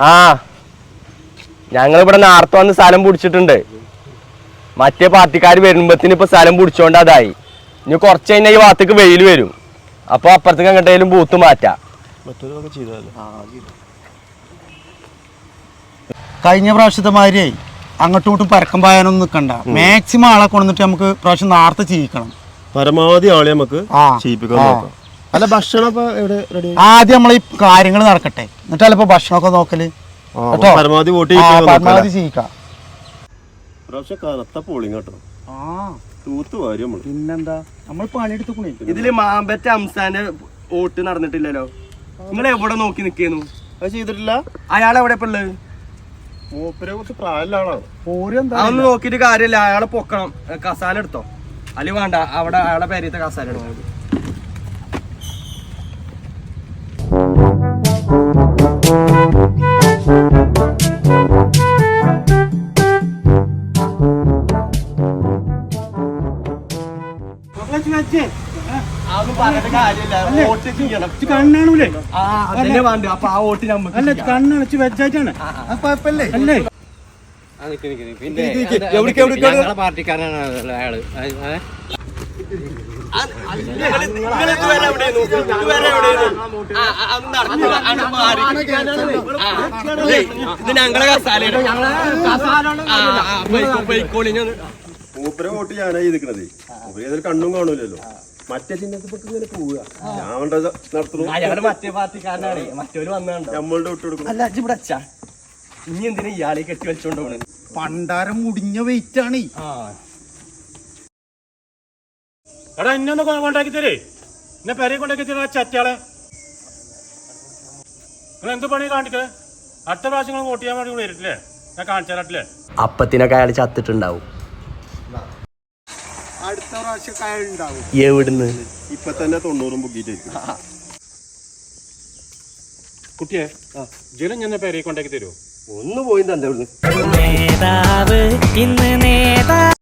ആ. ഞങ്ങൾ ഇവിടെ നേരത്തെ വന്ന് സ്ഥലം പിടിച്ചിട്ടുണ്ട്. മറ്റേ പാർട്ടിക്കാർ വരുമ്പത്തിന് ഇപ്പൊ സ്ഥലം പിടിച്ചോണ്ട് അതായി. ഇനി കുറച്ച് കഴിഞ്ഞാൽ ഈ ഭാഗത്തേക്ക് വെയിൽ വരും. അപ്പൊ അപ്പുറത്തേക്ക് എങ്ങോട്ടേലും ബൂത്ത് മാറ്റാം. കഴിഞ്ഞ പ്രാവശ്യത്തെ മാതിരി അങ്ങോട്ടും ഇങ്ങോട്ടും പരക്കം പായാനൊന്നും നിൽക്കണ്ട മാക്സിമം ആളെ കൊണ്ടുവന്നിട്ട് നമുക്ക് പ്രാവശ്യം നേരത്തെ ചെയ്യിക്കണം പരമാവധി ആളെ നമുക്ക്. ചെയ്യിപ്പിക്കാൻ നോക്കാം. അല്ല ഭക്ഷണം ഇപ്പൊ എവിടെ റെഡി ആദ്യം നമ്മൾ ഈ കാര്യങ്ങൾ നടക്കട്ടെ എന്നിട്ടല്ല ഇപ്പൊ ഭക്ഷണമൊക്കെ നോക്കൽ? കേട്ടോ? പരമാവധി വോട്ട് പരമാവധി ചെയ്യിക്കാം. പ്രാവശ്യം കനത്ത പോളിങ് കേട്ടോ. ആ. തൂത്ത് വാരി നമ്മൾ. പിന്നെന്താ? നമ്മൾ പണിയെടുത്തുക്കണേ. ഇതിൽ മാമ്പറ്റ അംസാന്റെ വോട്ട് നടന്നിട്ടില്ലല്ലോ. നിങ്ങൾ എവിടെ നോക്കി നിക്കേന്നു അത് ചെയ്തിട്ടില്ല. അയാൾ എവിടെ ഇപ്പൊ ഉള്ളത് മൂപ്പരെ കുറച്ച് പ്രായമുള്ള അതൊന്ന് നോക്കിയിട്ട് കാര്യമില്ല. അയാളെ പൊക്കണം. കസാല എടുത്തോ. അല്ലെ വേണ്ട. അവിടെ അയാളെ പേരത്തെ കസാല എടുത്തോ. കണ്ണാണൂലേ? ആ അതന്നെ വേണ്ട. അപ്പൊ ആ വോട്ട് നമുക്ക് അല്ല ചെയ്യാം. കണ്ണടച്ച് വെച്ചായിട്ടാണ്. കുഴപ്പമില്ലേ? അല്ലേ? പിന്നെ പാർട്ടിക്കാരനാണ് അയാൾ ഇത് ഞങ്ങളെ കസാലയാണ്. ആ, മൂപ്പരെ വോട്ട് ഞാനാ ചെയ്തിക്കണത് മൂപ്പര് ഏതൊരു കണ്ണും കാണൂലല്ലോ. മറ്റേ ചിഹ്നത്തിൽ ഇങ്ങനെ പോവുക. ഞാൻ വേണ്ടത് നടത്തുന്നു. അയാൾ മറ്റേ പാർട്ടിക്കാരനാണ്. മറ്റൊരു വന്നുണ്ടോ നമ്മളുടെ വിട്ടു കൊടുക്കും. അല്ല അച്ഛാ. ഇനി എന്തിനാ ഇയാളെ കെട്ടി വലിച്ചോണ്ട് പോണത് പണ്ടാരം മുടിഞ്ഞ വെയിറ്റ് ആണ്. എടാ എന്നെ ഒന്ന് കൊണ്ടാക്കി തരേ. എന്നെ പെരയെ കൊണ്ടാക്കി തരാ ചറ്റാളെ നിങ്ങൾ എന്ത് പണി കാണിക്കേ അടുത്ത പ്രാവശ്യം വോട്ട് ചെയ്യാൻ വേണ്ടി വരില്ലേ? ഞാൻ കാണിച്ചു തരാട്ടില്ലേ അപ്പത്തിനൊക്കെ അയാൾ ചത്തിട്ടുണ്ടാവും. അടുത്ത പ്രാവശ്യം കയറുണ്ടാവും എവിടുന്ന്? ഇപ്പൊ തന്നെ തൊണ്ണൂറും ബുക്കിട്ടായിരിക്കും കുട്ടിയെ ജലം ഞാൻ പേരെ കൊണ്ടാക്കി തരുമോ ഒന്ന് പോയി തന്നെ നേതാവ് ഇന്ന് നേതാ